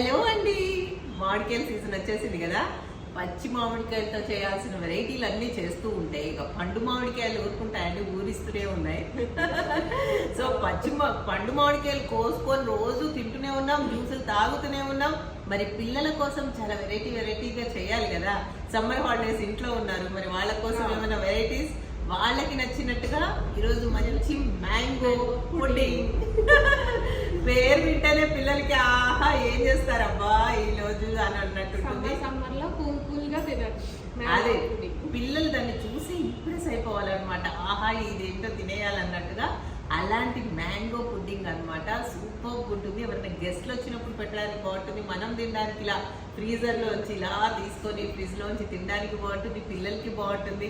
Hello అండి. మామిడికాయల season వచ్చేసింది కదా. పచ్చి మామిడికాయలతో చేయాల్సిన వెరైటీలు అన్నీ చేస్తూ ఉంటాయి ఇక పండు మామిడికాయలు ఊరుకుంటాయండి ఊరిస్తూనే ఉన్నాయి. సో పచ్చి మా- పండు మామిడికాయలు కోసుకొని రోజు తింటూనే ఉన్నాం జ్యూసులు తాగుతూనే ఉన్నాం. మరి పిల్లల కోసం చాలా వెరైటీ వెరైటీగా చేయాలి కదా. సమ్మర్ హాలిడేస్ ఇంట్లో ఉన్నారు. మరి వాళ్ళ కోసం ఏమైనా వెరైటీస్? వాళ్ళకి నచ్చినట్టుగా ఈరోజు మంచి మ్యాంగో పుడ్డింగ్. పేరు వింటేనే పిల్లలకి ఆహా ఏం చేస్తారబ్బా ఈ రోజు అని అన్నట్టుంటుంది. కూల్ కూల్గా తినచ్చు అదే పిల్లలు దాన్ని చూసి ఇంప్రెస్ అయిపోవాలన్నమాట ఆహా ఇదేంటో తినేయాలన్నట్టుగా అలాంటి మ్యాంగో పుడ్డింగ్ అన్నమాట. సూపర్ ఉంటుంది. ఎవరైనా గెస్ట్లు వచ్చినప్పుడు పెట్టడానికి బాగుంటుంది. మనం తినడానికి ఇలా ఫ్రీజర్లోంచి ఇలా తీసుకొని ఫ్రిడ్జ్లోంచి తినడానికి బాగుంటుంది పిల్లలకి బాగుంటుంది.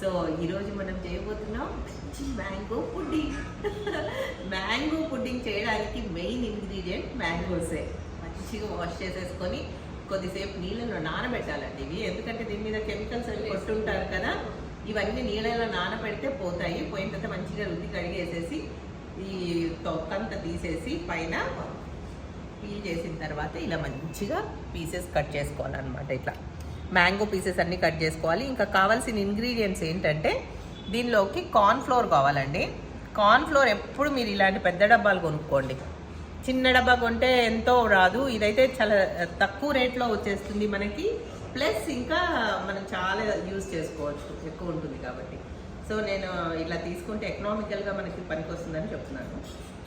సో ఈరోజు మనం చేయబోతున్నాం మంచి మ్యాంగో పుడ్డింగ్. మ్యాంగో పుడ్డింగ్ చేయడానికి మెయిన్ ఇంగ్రీడియంట్ మ్యాంగోసే. మంచిగా వాష్ చేసేసుకొని కొద్దిసేపు నీళ్ళలో నానబెట్టాలండి ఇవి. ఎందుకంటే దీని మీద కెమికల్స్ అవి కొట్టుంటారు కదా ఇవన్నీ నీళ్ళలో నానబెడితే పోతాయి. పోయిన తర్వాత మంచిగా రుద్ది కడిగేసేసి ఈ తొక్కంతా తీసేసి పైన పీల్ చేసిన తర్వాత ఇలా మంచిగా పీసెస్ కట్ చేసుకోవాలన్నమాట ఇట్లా. మ్యాంగో పీసెస్ అన్ని కట్ చేసుకోవాలి. ఇంకా కావాల్సిన ఇంగ్రీడియంట్స్ ఏంటంటే దీనిలోకి కార్న్ ఫ్లోర్ కావాలండి. కార్న్ ఫ్లోర్ ఎప్పుడు మీరు ఇలాంటి పెద్ద డబ్బాలు కొనుక్కోండి. చిన్న డబ్బా కొంటే ఎంతో రాదు. ఇదైతే చాలా తక్కువ రేట్లో వచ్చేస్తుంది మనకి. ప్లస్ ఇంకా మనం చాలా యూజ్ చేసుకోవచ్చు. ఎక్కువ ఉంటుంది కాబట్టి. సో నేను ఇలా తీసుకుంటే ఎకనామికల్గా మనకి పనికి వస్తుందని చెప్తున్నాను.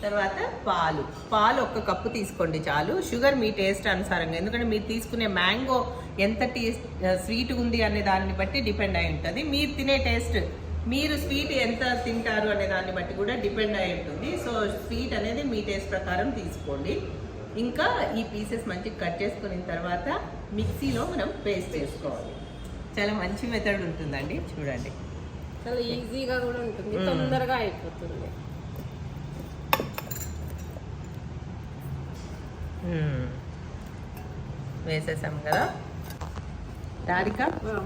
తర్వాత పాలు. పాలు ఒక్క కప్పు తీసుకోండి చాలు. షుగర్ మీ టేస్ట్ అనుసారంగా. ఎందుకంటే మీరు తీసుకునే మ్యాంగో ఎంత టేస్ట్ స్వీట్ ఉంది అనే దాన్ని బట్టి డిపెండ్ అయి ఉంటుంది. మీరు తినే టేస్ట్ మీరు స్వీట్ ఎంత తింటారు అనే దాన్ని బట్టి కూడా డిపెండ్ అయి ఉంటుంది. సో స్వీట్ అనేది మీ టేస్ట్ ప్రకారం తీసుకోండి. ఇంకా ఈ పీసెస్ మంచిగా కట్ చేసుకున్న తర్వాత మిక్సీలో మనం పేస్ట్ చేసుకోవాలి. చాలా మంచి మెథడ్ ఉంటుందండి. చూడండి. చాలా ఈజీగా కూడా ఉంటుంది. తొందరగా అయిపోతుంది. వేసేసాం కదా. రాధిక.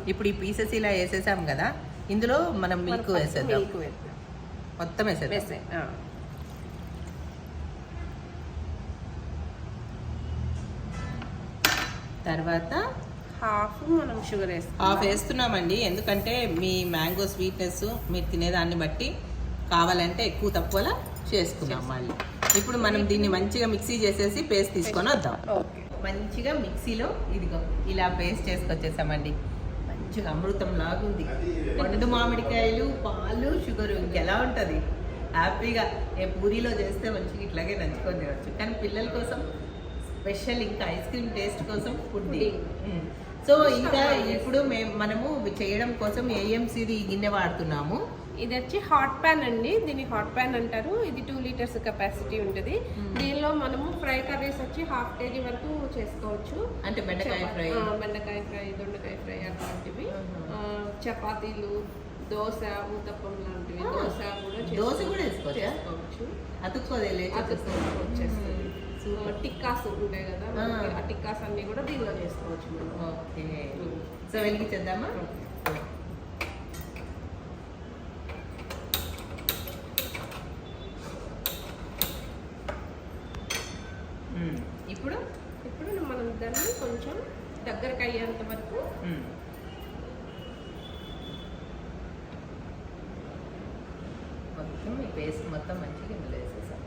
ఇప్పుడు ఈ పీసెస్ ఇలా వేసేసాం కదా. ఇందులో మనం మిల్క్ వేసేద్దాం. మొత్తం వేసేద్దాం. తర్వాత హాఫ్ మనం షుగర్ వేస్తాం హాఫ్ వేస్తున్నామండి. ఎందుకంటే మీ మ్యాంగో స్వీట్నెస్ మీరు తినేదాన్ని బట్టి కావాలంటే ఎక్కువ తక్కువలా చేసుకుందాం మళ్ళీ. ఇప్పుడు మనం దీన్ని మంచిగా మిక్సీ చేసేసి పేస్ట్ తీసుకొని వద్దాం. మంచిగా మిక్సీలో ఇదిగో ఇలా పేస్ట్ చేసుకొచ్చేసామండి. మంచిగా అమృతం లాగుంది. పండు మామిడికాయలు పాలు షుగర్ ఇంకెలా ఉంటుంది? హ్యాపీగా. ఏ పూరీలో చేస్తే మంచిగా ఇట్లాగే నంచుకొని తినచ్చు. కానీ పిల్లల కోసం స్పెషల్ ఇంకా ఐస్ క్రీమ్ టేస్ట్ కోసం పుడ్డింగ్ సో ఇంకా ఇప్పుడు మేము మనము చేయడం కోసం ఏఎంసీది గిన్నె వాడుతున్నాము. ఇది వచ్చి హాట్ ప్యాన్ అండి. దీన్ని హాట్ ప్యాన్ అంటారు. ఇది టూ లీటర్స్ కెపాసిటీ ఉంటుంది. దీనిలో మనము ఫ్రై కర్రీస్ వచ్చి హాఫ్ కేజీ వరకు చేసుకోవచ్చు. అంటే బెండకాయ ఫ్రై. బెండకాయ ఫ్రై దొండకాయ ఫ్రై. ఆ, చపాతీలు దోశ ఊతప్పం లాంటివి. దోశ కూడా దోశ కూడా? చేసుకోవచ్చు? అతుక్కోదే అతుక్కోవచ్చు, ఆ, టిక్కాస్ ఉంటాయి కదా ఆ. టిక్కాస్ అన్ని కూడా దీనిలో చేసుకోవచ్చు ఓకే. సో వెలిగించేద్దామా మ్మ్. ఇప్పుడు ఇప్పుడు మనం దాన్ని కొంచెం దగ్గరకు అయ్యేంత వరకు మ్మ్. మొత్తం ఈ పేస్ట్ మొత్తం మంచిగా ఇందులో వేసేసాం.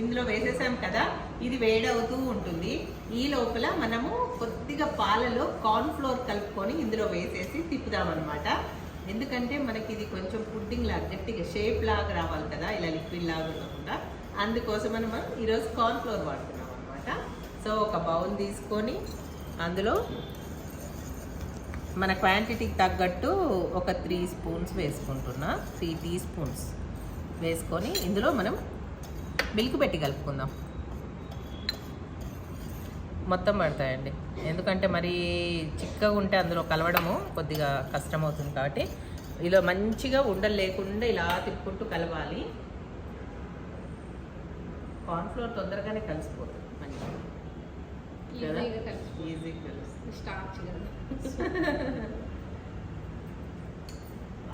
ఇందులో వేసేసాం కదా ఇది వేడవుతూ ఉంటుంది. ఈ లోపల మనము కొద్దిగా పాలలో కార్న్ ఫ్లోర్ కలుపుకొని ఇందులో వేసేసి తిప్పుదాం అనమాట ఎందుకంటే మనకి ఇది కొంచెం పుడ్డింగ్ లాగా గట్టిగా షేప్ లాగా రావాలి కదా ఇలా లిక్విడ్ లాగా కాకుండా అందుకోసమని మనం ఈరోజు కార్న్ ఫ్లోర్ వాడుతున్నాం అనమాట సో ఒక బౌల్ తీసుకొని అందులో మన క్వాంటిటీకి తగ్గట్టు ఒక త్రీ స్పూన్స్ వేసుకుంటున్నా. త్రీ టీ స్పూన్స్ వేసుకొని ఇందులో మనం మిల్క్ పెట్టి కలుపుకుందాం. మొత్తం పడతాయండి. ఎందుకంటే మరి చిక్కగా ఉంటే అందులో కలవడము కొద్దిగా కష్టమవుతుంది కాబట్టి ఇలా మంచిగా ఉండలు లేకుండా ఇలా తిప్పుకుంటూ కలవాలి. కార్న్ఫ్లోర్ తొందరగానే కలిసిపోతుంది. మంచిగా. కలుస్తుంది స్టార్చ్ కదా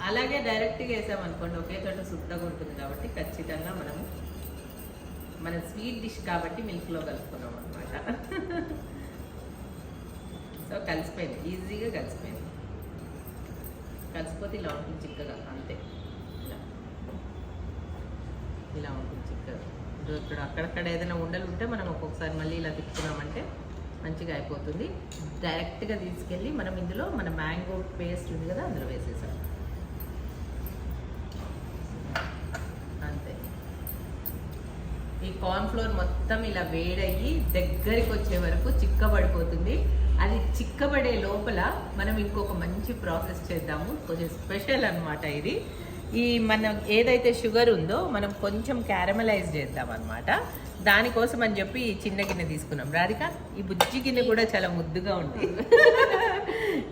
అలాగే డైరెక్ట్గా వేసామనుకోండి ఒకే చోట శుద్ధంగా ఉంటుంది కాబట్టి ఖచ్చితంగా మనము మన స్వీట్ డిష్ కాబట్టి మిల్క్లో కలుపుకున్నాం అనమాట అనమాట సో కలిసిపోయింది ఈజీగా కలిసిపోయింది. కలిసిపోతే ఇలా ఉంటుంది చిక్కగా అంతే. ఇలా. ఇలా ఉంటుంది చిక్కగా. ఇప్పుడు ఇక్కడ అక్కడక్కడ ఏదైనా ఉండలు ఉంటే మనం ఒక్కొక్కసారి మళ్ళీ ఇలా తిప్పుకున్నామంటే మంచిగా అయిపోతుంది. డైరెక్ట్గా తీసుకెళ్ళి మనం ఇందులో మన మ్యాంగో పేస్ట్ ఉంది కదా అందులో వేసేసాం. అంతే. ఈ కార్న్ ఫ్లోర్ మొత్తం ఇలా వేడయ్యి దగ్గరికి వచ్చే వరకు చిక్కబడిపోతుంది. అది చిక్కబడే లోపల మనం ఇంకొక మంచి ప్రాసెస్ చేద్దాము. కొంచెం స్పెషల్ అన్నమాట ఇది. ఈ మనం ఏదైతే షుగర్ ఉందో మనం కొంచెం క్యారమలైజ్ చేద్దాం అనమాట దానికోసం అని చెప్పి ఈ చిన్న గిన్నె తీసుకున్నాం. రాధిక ఈ బుజ్జి గిన్నె కూడా చాలా ముద్దుగా ఉంది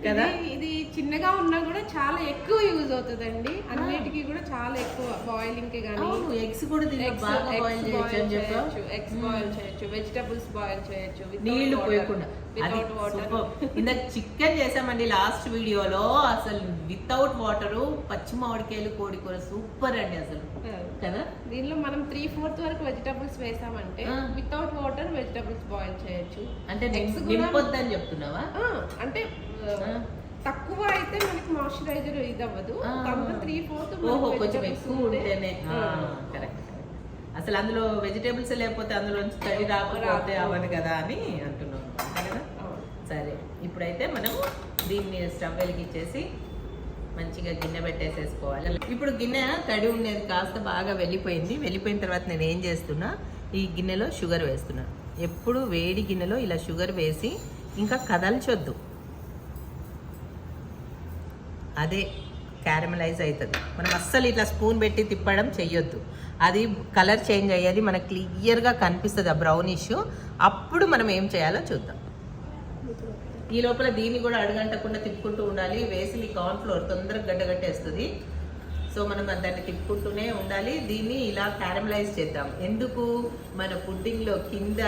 కదా? ఇది- చిన్నగా ఉన్నా కూడా చాలా ఎక్కువ యూజ్ అవుతుందండి. అన్నిటికీ కూడా చాలా ఎక్కువ బాయిలింగ్కి కానీ ఎగ్స్ కూడా బాగా బాయిల్ చేయొచ్చు ఎగ్స్ బాయిల్ చేయొచ్చు వెజిటబుల్స్ బాయిల్ చేయొచ్చు నీళ్ళు పోయకుండా. వితౌట్ వాటర్ ఇందాక చికెన్ చేసామండి లాస్ట్ వీడియోలో. అసలు వితౌట్ వాటర్ పచ్చి మామిడికాయలు కోడి కూర సూపర్ అండి అసలు. కదా? దీనిలో మనం త్రీ ఫోర్త్ వరకు వెజిటబుల్స్ వేసామంటే. వితౌట్ వాటర్ వెజిటబుల్స్ బాయిల్ చేయొచ్చు. అంటే Eggs కూడా- నింపొద్దని చెప్తున్నావా? అంటే. తక్కువ అయితే మనకి మాయిశ్చరైజర్ ఇది అవ్వదు త్రీ ఫోర్త్ కొంచెం ఎక్కువ ఉంటేనే. కరెక్ట్ అసలు అందులో వెజిటేబుల్స్ లేకపోతే అందులో నుంచి తడి రాకపోతే. అవ్వదు కదా అని అంటున్నాం. అంతే కదా సరే ఇప్పుడైతే మనము దీన్ని స్టవ్ వెలిగించేసి మంచిగా గిన్నె పెట్టేసేసుకోవాలి. ఇప్పుడు గిన్నె తడి ఉండేది కాస్త బాగా వెళ్ళిపోయింది వెళ్ళిపోయిన తర్వాత నేను ఏం చేస్తున్నా ఈ గిన్నెలో షుగర్ వేస్తున్నా. ఎప్పుడు వేడి గిన్నెలో ఇలా షుగర్ వేసి ఇంకా కదల్చొద్దు. అదే క్యారమలైజ్ అవుతుంది మనం అస్సలు ఇట్లా స్పూన్ పెట్టి తిప్పడం చెయ్యొద్దు. అది కలర్ చేంజ్ అయ్యేది మనకు క్లియర్గా కనిపిస్తుంది ఆ బ్రౌనిష్. అప్పుడు మనం ఏం చేయాలో చూద్దాం. ఈ లోపల దీన్ని కూడా అడగంటకుండా తిప్పుకుంటూ ఉండాలి. వేసి కార్న్ ఫ్లోర్ తొందరగా గడ్డగట్టేస్తుంది. సో మనం దాన్ని తిప్పుకుంటూనే ఉండాలి. దీన్ని ఇలా క్యారమలైజ్ చేద్దాం. ఎందుకు? మన పుడ్డింగ్లో కింద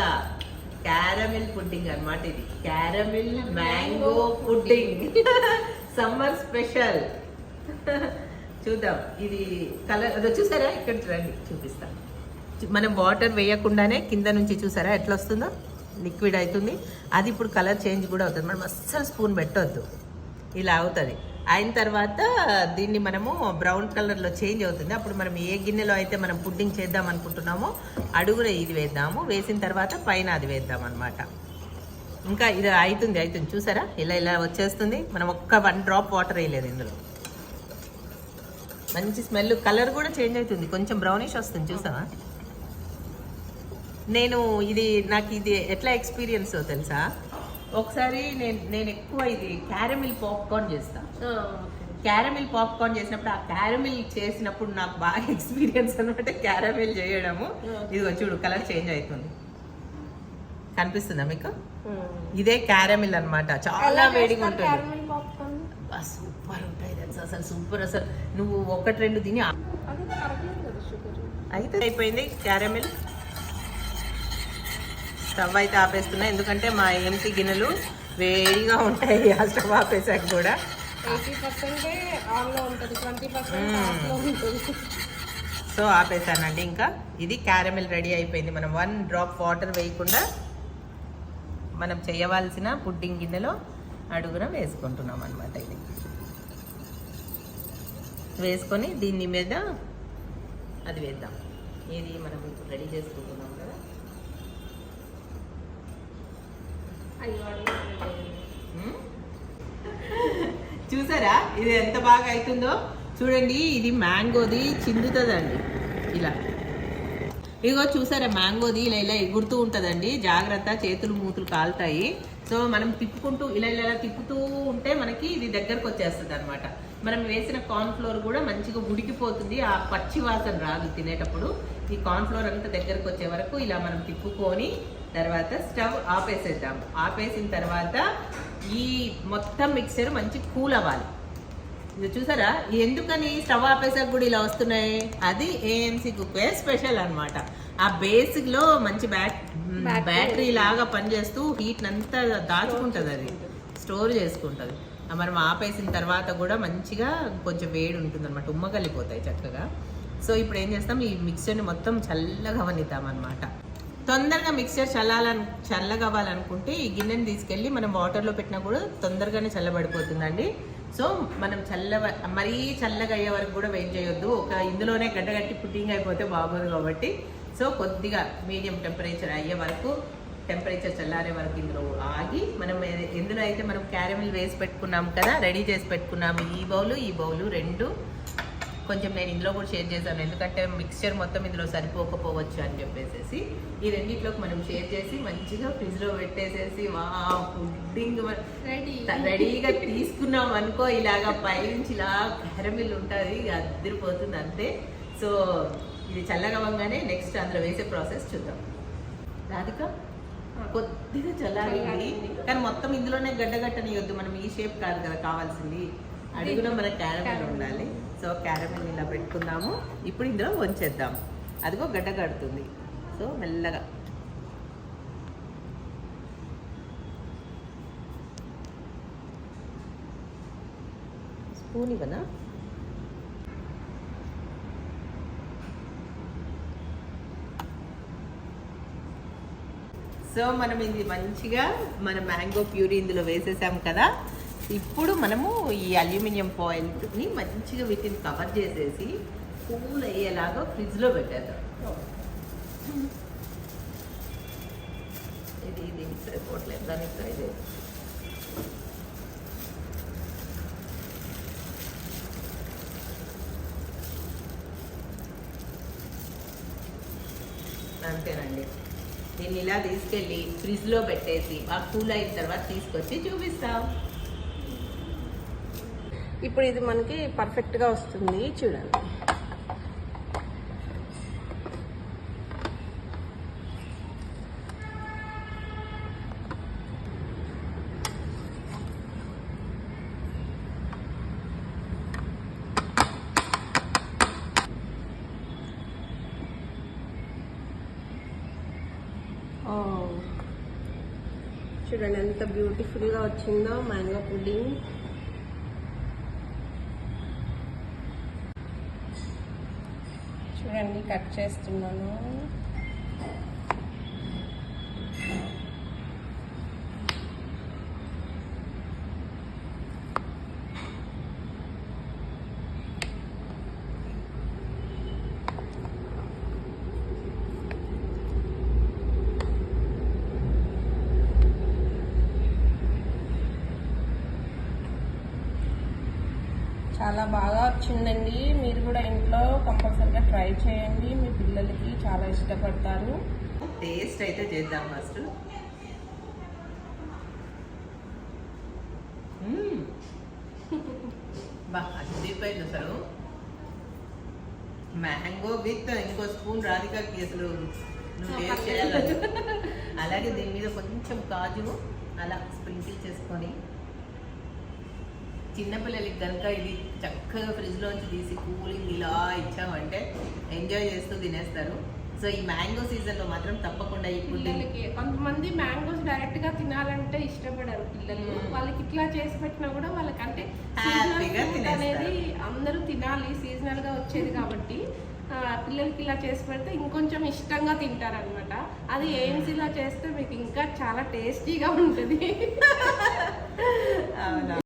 క్యారమిల్ పుడ్డింగ్ అన్నమాట ఇది. Caramel mango pudding. Summer special. చూద్దాం. ఇది కలర్ అది చూసారా? ఇక్కడ చూడండి. చూపిస్తాం. మనం వాటర్ వేయకుండానే కింద నుంచి చూసారా? ఎట్లా వస్తుందో? లిక్విడ్ అవుతుంది. అది ఇప్పుడు కలర్ చేంజ్ కూడా అవుతుంది. మనం అస్సలు స్పూన్ పెట్టొద్దు. ఇలా అవుతుంది. అయిన తర్వాత దీన్ని మనము బ్రౌన్ కలర్లో చేంజ్ అవుతుంది. అప్పుడు మనం ఏ గిన్నెలో అయితే మనం పుడ్డింగ్ చేద్దాం అనుకుంటున్నామో అడుగున ఇది వేద్దాము. వేసిన తర్వాత పైన అది వేద్దాం అనమాట ఇంకా ఇది అవుతుంది అవుతుంది చూసారా? ఇలా ఇలా వచ్చేస్తుంది. మనం ఒక్క వన్ డ్రాప్ వాటర్ వేయలేదు ఇందులో. మంచి స్మెల్ కలర్ కూడా చేంజ్ అవుతుంది. కొంచెం బ్రౌనిష్ వస్తుంది. చూసావా? నేను ఇది నాకు ఇది ఎట్లా ఎక్స్పీరియన్స్ తెలుసా? ఒకసారి నేను నేను ఎక్కువ ఇది క్యారమిల్ పాప్కార్న్ చేస్తా. క్యారమిల్ పాప్కార్న్ చేసినప్పుడు ఆ క్యారమిల్ చేసినప్పుడు నాకు బాగా ఎక్స్పీరియన్స్ అనమాట క్యారమిల్ చేయడము. ఇదిగో చూడు కలర్ చేంజ్ అవుతుంది. కనిపిస్తుందా మీకు? ఇదే క్యారమిల్ అన్నమాట. చాలా వేడిగా ఉంటుంది. సూపర్ ఉంటాయి తెలుసా? అసలు సూపర్ అసలు నువ్వు ఒకటి రెండు తిని అయితే అయిపోయింది క్యారమిల్ స్టవ్ అయితే ఆపేస్తున్నా. ఎందుకంటే మా ఎంటి గిన్నెలు వేడిగా ఉంటాయి. ఆ స్టవ్ ఆపేసాక కూడా. సో ఆపేసానండి ఇంకా. ఇది క్యారమిల్ రెడీ అయిపోయింది. మనం వన్ డ్రాప్ వాటర్ వేయకుండా మనం చేయవలసిన పుడ్డింగ్ గిన్నెలో అడుగున వేసుకుంటున్నాం అనమాట ఇది. వేసుకొని దీని మీద అది వేద్దాం. ఇది మనం ఇప్పుడు రెడీ చేసుకుంటున్నాం కదా అయ్యో అడిగి మ్మ్? చూసారా? ఇది ఎంత బాగా అవుతుందో చూడండి ఇది మ్యాంగోది చిందుతుందండి. ఇలా. ఇదిగో చూసారా మ్యాంగోది ఇలా ఇలా ఎగురుతూ ఉంటుందండి. జాగ్రత్త చేతులు మూతులు కాలుతాయి. సో మనం తిప్పుకుంటూ ఇలా ఇలా ఇలా తిప్పుతూ ఉంటే మనకి ఇది దగ్గరకు వచ్చేస్తుంది అనమాట మనం వేసిన కార్న్ఫ్లోర్ కూడా మంచిగా ఉడికిపోతుంది. ఆ పచ్చి వాసన రాదు తినేటప్పుడు. ఈ కార్న్ ఫ్లోర్ అంతా దగ్గరకు వచ్చే వరకు ఇలా మనం తిప్పుకొని తర్వాత స్టవ్ ఆపేసేద్దాం. ఆపేసిన తర్వాత ఈ మొత్తం మిక్సర్ మంచి కూల్ అవ్వాలి. ఇది చూసారా? ఎందుకని స్టవ్ ఆపేసాక కూడా ఇలా వస్తున్నాయి? అది ఏఎంసీ కుక్వేర్ స్పెషల్ అన్నమాట. ఆ బేసిక్లో మంచి బ్యాట్. బ్యాటరీ లాగా పనిచేస్తూ హీట్ అంతా దాచుకుంటుంది అది. స్టోర్ చేసుకుంటుంది. మనం ఆపేసిన తర్వాత కూడా మంచిగా కొంచెం వేడి ఉంటుంది అనమాట ఉమ్మగలిపోతాయి చక్కగా. సో ఇప్పుడు ఏం చేస్తాం? ఈ మిక్చర్ని మొత్తం చల్లగా అవనిద్దాం అనమాట తొందరగా మిక్చర్ చల్లాలని చల్లగవ్వాలనుకుంటే ఈ గిన్నెని తీసుకెళ్ళి మనం వాటర్లో పెట్టినా కూడా తొందరగానే చల్లబడిపోతుందండి. సో మనం చల్ల మరీ చల్లగా అయ్యే వరకు కూడా వెయిట్ చేయొద్దు. ఒక ఇందులోనే గడ్డగట్టి పుట్టింగ్ అయిపోతే బాగోదు కాబట్టి. సో కొద్దిగా మీడియం టెంపరేచర్ అయ్యే వరకు టెంపరేచర్ చల్లారే వరకు ఇందులో ఆగి మనం ఎందులో అయితే మనం క్యారమిల్ వేసి పెట్టుకున్నాం కదా రెడీ చేసి పెట్టుకున్నాము ఈ బౌలు ఈ బౌలు రెండు కొంచెం నేను ఇందులో కూడా షేర్ చేశాను. ఎందుకంటే మిక్స్చర్ మొత్తం ఇందులో సరిపోకపోవచ్చు అని చెప్పేసి ఈ రెండిట్లోకి మనం షేర్ చేసి మంచిగా ఫ్రిడ్జ్లో పెట్టేసేసి వా పుడ్డింగ్ రెడీ రెడీగా తీసుకున్నాం అనుకో ఇలాగా పైనుంచి ఇలా క్యారమిల్ ఉంటుంది అద్దరిపోతుంది అంతే. సో ఇది చల్లగా అవ్వగానే నెక్స్ట్ అందులో వేసే ప్రాసెస్ చూద్దాం. రాధిక కొద్దిగా చల్లారింది. కానీ మొత్తం ఇందులోనే గడ్డగట్టనియొద్దు మనం ఈ షేప్ కాదు కదా కావాల్సింది. అడుగున మన క్యారమిల్ Caramel. ఉండాలి. సో క్యారమిల్ ఇలా పెట్టుకుందాము. ఇప్పుడు ఇందులో వంచేద్దాం. అదిగో గడ్డ కడుతుంది. సో మెల్లగా. స్పూన్ ఇవ్వనా? సో మనం ఇది మంచిగా మన మ్యాంగో ప్యూరీ ఇందులో వేసేసాం కదా. ఇప్పుడు మనము ఈ అల్యూమినియం ఫాయిల్ని మంచిగా వీటిని కవర్ చేసేసి కూల్ అయ్యేలాగా ఫ్రిడ్జ్లో పెట్టేద్దాం. ఇది ఇది సరిపోవట్లేదు దానికి ట్రై చేసి అంతేనండి. దీన్ని ఇలా తీసుకెళ్ళి ఫ్రిడ్జ్లో పెట్టేసి మాకు కూల్ అయిన తర్వాత తీసుకొచ్చి చూపిస్తాం. ఇప్పుడు ఇది మనకి పర్ఫెక్ట్గా వస్తుంది చూడండి. చూడండి ఎంత బ్యూటిఫుల్గా వచ్చిందో మ్యాంగో పుడ్డింగ్. చూడండి కట్ చేస్తున్నాను. చాలా బాగా వచ్చిందండి. మీరు కూడా ఇంట్లో కంపల్సరిగా ట్రై చేయండి. మీ పిల్లలకి చాలా ఇష్టపడతారు. టేస్ట్ అయితే చేద్దాం ఫస్ట్. మ్మ్. బా అదిరిపోయింది అసలు. మ్యాంగో విత్ ఇంకో స్పూన్ రాధికకి అసలు నువ్వు టేస్ట్ చేయాలి. అలాగే దీని మీద కొంచెం కాజు అలా స్ప్రింకిల్ చేసుకొని చిన్నపిల్లలకి కనుక ఇది చక్కగా ఫ్రిడ్జ్లోంచి తీసి కూలింగ్ ఇలా ఇచ్చామంటే ఎంజాయ్ చేస్తూ తినేస్తారు. సో ఈ మ్యాంగో సీజన్లో మాత్రం తప్పకుండా ఈ పిల్లలకి కొంతమంది మ్యాంగోస్ డైరెక్ట్గా తినాలంటే ఇష్టపడరు పిల్లలు. వాళ్ళకి ఇట్లా చేసి పెట్టినా కూడా వాళ్ళకి అంటే. అనేది అందరూ తినాలి సీజనల్గా వచ్చేది కాబట్టి. పిల్లలకి ఇలా చేసి పెడితే ఇంకొంచెం ఇష్టంగా తింటారనమాట అది ఏంసి ఇలా చేస్తే మీకు ఇంకా చాలా టేస్టీగా ఉంటుంది. అవునా?